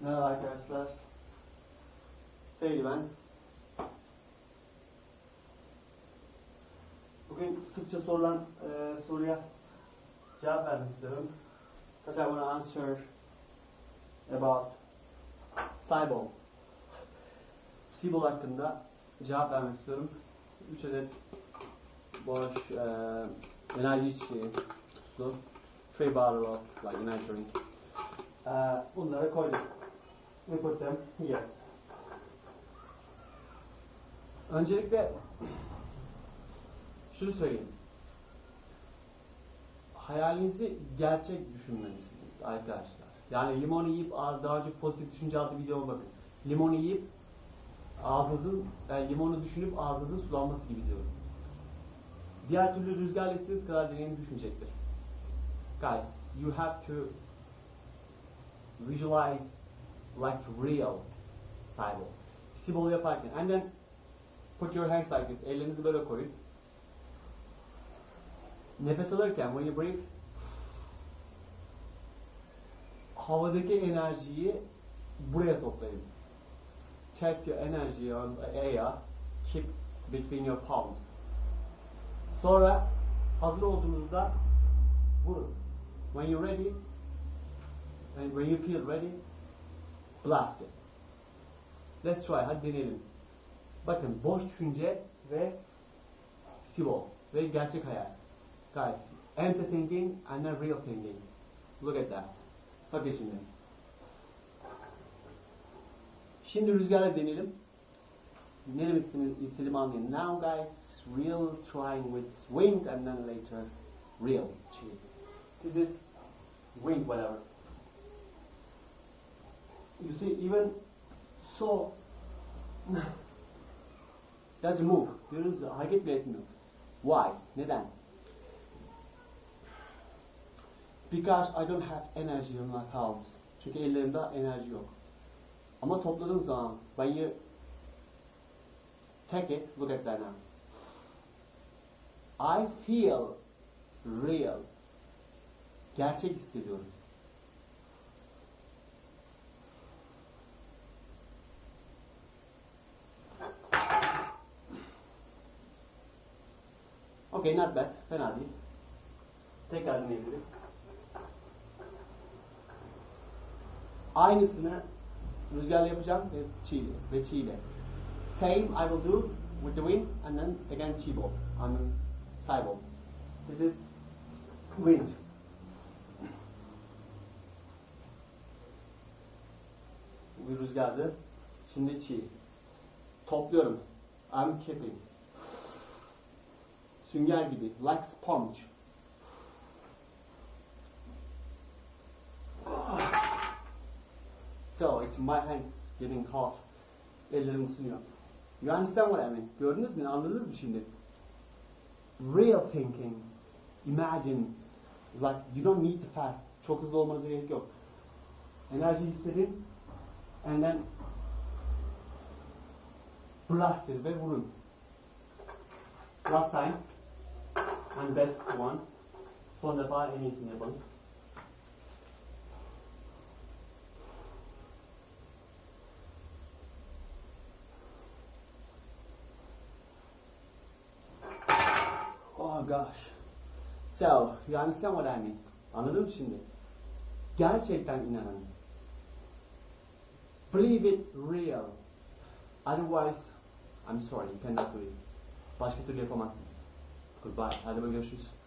Merhaba arkadaşlar. Feyli ben. Bugün sıkça sorulan e, soruya cevap vermek istiyorum. Because I want to answer about Cybol. Cybol hakkında cevap vermek istiyorum. 3 adet boş e, enerji içeceği kutusu. Three bottle of like energy drink. E, bunları koyduk. Put them here. Öncelikle şunu söyleyeyim. Hayalinizi gerçek düşünmelisiniz arkadaşlar. Yani limonu yiyip daha önce pozitif düşünce adlı videoma bakın. Limonu yiyip ağzınızın, yani limonu düşünüp ağzınızın sulanması gibi diyorum. Diğer türlü rüzgarla istediğiniz kadar deneyim düşmeyecektir. Guys, you have to visualize like real Cybol. Cybol yaparken and then put your hands like this. Ellerinizi böyle koyun. Nefes alırken when you breathe havadaki enerjiyi buraya toplayın. Take your energy on the air, keep between your palms. Sonra hazır olduğunuzda vurun. When you're ready, and when you feel ready, blast it. Let's try. Hadi deneyelim. Bakın boş düşünce ve Sibol ve gerçek hayal. Guys, empty thinking and then real thinking. Look at that. Bakın şimdi. Şimdi rüzgarla deneyelim. Ne demek istediğimi, anlayın. Now guys, real trying with wind and then later real. This is wind whatever. You see even so doesn't move. Görüyorsunuz hareket bile etmiyor. Why? Neden? Because I don't have energy in my palms. Çünkü ellerimde enerji yok. Ama topladığım zaman when you take it, look at that now. I feel real. Gerçek hissediyorum. Okay, not bad. Fena değil. Tekrar dinleyebiliriz. Aynısını rüzgarla yapacağım ve çiğle ve çiğle. Same I will do with the wind and then again chibo. I mean cybo. This is wind. Bu bir rüzgardı. Şimdi çiğ. Topluyorum. I'm keeping. Sünger gibi. Like sponge. So it's my hands getting hot. Ellerim ısınıyor. You understand what I mean? Gördünüz mü? Anladınız mı şimdi? Real thinking. Imagine. Like you don't need to fast. Çok hızlı olmanıza gerek yok. Enerji hissedin. And then blast it ve vurun. Last time. And best one. Son defa en iyisini yapalım. Oh gosh. So, you understand what I mean? Anladın mı şimdi? Gerçekten inanın. Believe it real. Otherwise, I'm sorry, you cannot do it. Başka türlü yapamazsınız. Goodbye. Adam'a görüşürüz.